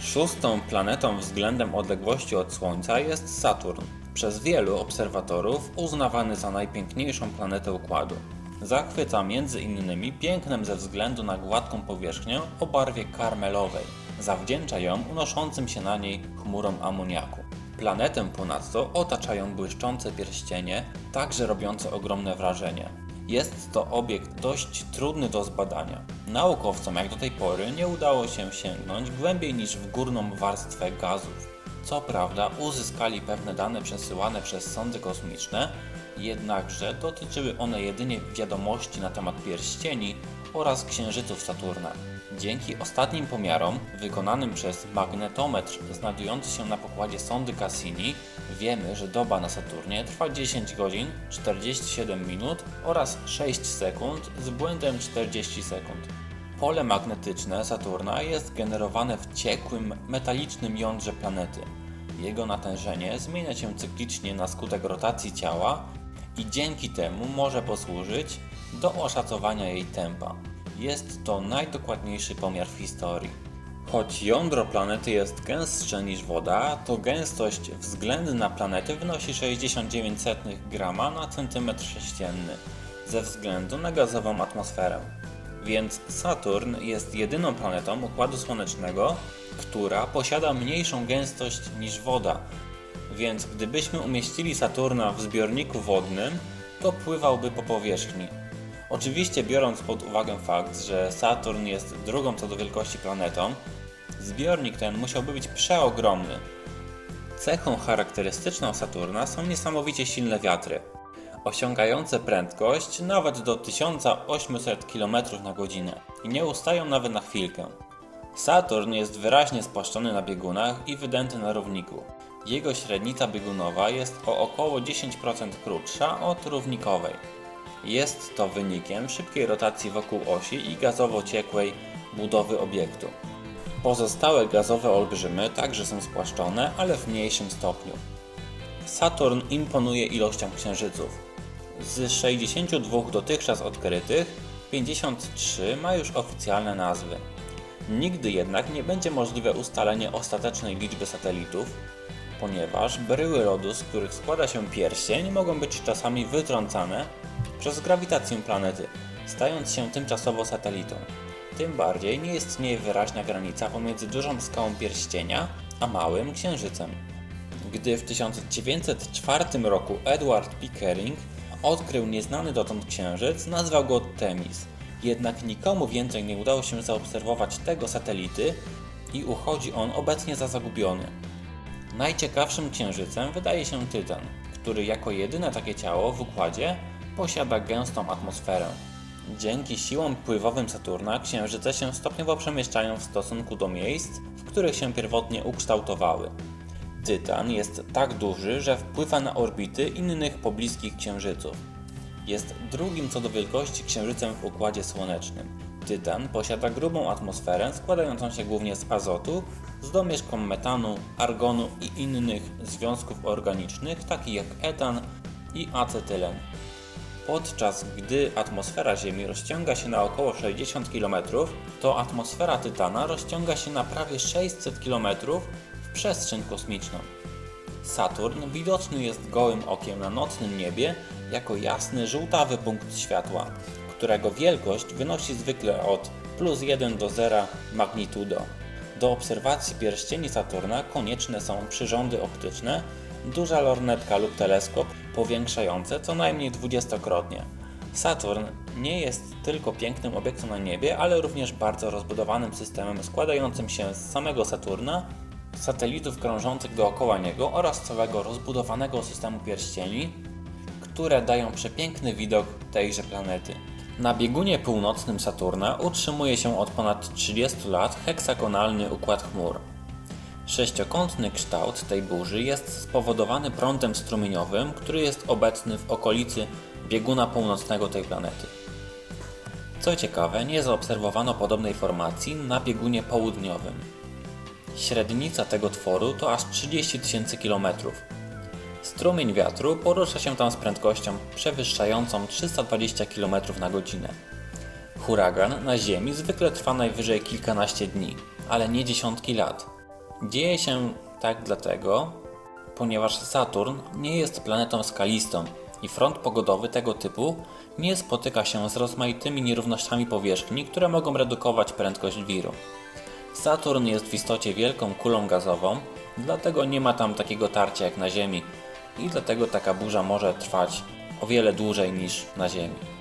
Szóstą planetą względem odległości od Słońca jest Saturn, przez wielu obserwatorów uznawany za najpiękniejszą planetę układu. Zachwyca innymi pięknem ze względu na gładką powierzchnię o barwie karmelowej. Zawdzięcza ją unoszącym się na niej chmurom amoniaku. Planetę ponadto otaczają błyszczące pierścienie, także robiące ogromne wrażenie. Jest to obiekt dość trudny do zbadania. Naukowcom jak do tej pory nie udało się sięgnąć głębiej niż w górną warstwę gazów. Co prawda uzyskali pewne dane przesyłane przez sondy kosmiczne, jednakże dotyczyły one jedynie wiadomości na temat pierścieni oraz księżyców Saturna. Dzięki ostatnim pomiarom, wykonanym przez magnetometr znajdujący się na pokładzie sondy Cassini, wiemy, że doba na Saturnie trwa 10 godzin 47 minut oraz 6 sekund z błędem 40 sekund. Pole magnetyczne Saturna jest generowane w ciekłym, metalicznym jądrze planety. Jego natężenie zmienia się cyklicznie na skutek rotacji ciała i dzięki temu może posłużyć do oszacowania jej tempa. Jest to najdokładniejszy pomiar w historii. Choć jądro planety jest gęstsze niż woda, to gęstość względna planety wynosi 69 grama na centymetr sześcienny ze względu na gazową atmosferę. Więc Saturn jest jedyną planetą Układu Słonecznego, która posiada mniejszą gęstość niż woda. Więc gdybyśmy umieścili Saturna w zbiorniku wodnym, to pływałby po powierzchni. Oczywiście biorąc pod uwagę fakt, że Saturn jest drugą co do wielkości planetą, zbiornik ten musiałby być przeogromny. Cechą charakterystyczną Saturna są niesamowicie silne wiatry, osiągające prędkość nawet do 1800 km na godzinę i nie ustają nawet na chwilkę. Saturn jest wyraźnie spłaszczony na biegunach i wydęty na równiku. Jego średnica biegunowa jest o około 10% krótsza od równikowej. Jest to wynikiem szybkiej rotacji wokół osi i gazowo-ciekłej budowy obiektu. Pozostałe gazowe olbrzymy także są spłaszczone, ale w mniejszym stopniu. Saturn imponuje ilością księżyców. Z 62 dotychczas odkrytych, 53 ma już oficjalne nazwy. Nigdy jednak nie będzie możliwe ustalenie ostatecznej liczby satelitów, ponieważ bryły lodu, z których składa się pierścień, mogą być czasami wytrącane przez grawitację planety, stając się tymczasowo satelitą. Tym bardziej nie istnieje wyraźna granica pomiędzy dużą skałą pierścienia a małym księżycem. Gdy w 1904 roku Edward Pickering odkrył nieznany dotąd księżyc, nazwał go Temis. Jednak nikomu więcej nie udało się zaobserwować tego satelity i uchodzi on obecnie za zagubiony. Najciekawszym księżycem wydaje się Tytan, który jako jedyne takie ciało w układzie posiada gęstą atmosferę. Dzięki siłom pływowym Saturna księżyce się stopniowo przemieszczają w stosunku do miejsc, w których się pierwotnie ukształtowały. Tytan jest tak duży, że wpływa na orbity innych pobliskich księżyców. Jest drugim co do wielkości księżycem w Układzie Słonecznym. Tytan posiada grubą atmosferę składającą się głównie z azotu, z domieszką metanu, argonu i innych związków organicznych, takich jak etan i acetylen. Podczas gdy atmosfera Ziemi rozciąga się na około 60 km, to atmosfera Tytana rozciąga się na prawie 600 km w przestrzeń kosmiczną. Saturn widoczny jest gołym okiem na nocnym niebie jako jasny żółtawy punkt światła, którego wielkość wynosi zwykle od plus 1 do 0 magnitudo. Do obserwacji pierścieni Saturna konieczne są przyrządy optyczne, duża lornetka lub teleskop powiększające co najmniej dwudziestokrotnie. Saturn nie jest tylko pięknym obiektem na niebie, ale również bardzo rozbudowanym systemem składającym się z samego Saturna, satelitów krążących dookoła niego oraz całego rozbudowanego systemu pierścieni, które dają przepiękny widok tejże planety. Na biegunie północnym Saturna utrzymuje się od ponad 30 lat heksagonalny układ chmur. Sześciokątny kształt tej burzy jest spowodowany prądem strumieniowym, który jest obecny w okolicy bieguna północnego tej planety. Co ciekawe, nie zaobserwowano podobnej formacji na biegunie południowym. Średnica tego tworu to aż 30 tysięcy kilometrów. Strumień wiatru porusza się tam z prędkością przewyższającą 320 km na godzinę. Huragan na Ziemi zwykle trwa najwyżej kilkanaście dni, ale nie dziesiątki lat. Dzieje się tak dlatego, ponieważ Saturn nie jest planetą skalistą i front pogodowy tego typu nie spotyka się z rozmaitymi nierównościami powierzchni, które mogą redukować prędkość wiru. Saturn jest w istocie wielką kulą gazową, dlatego nie ma tam takiego tarcia jak na Ziemi i dlatego taka burza może trwać o wiele dłużej niż na Ziemi.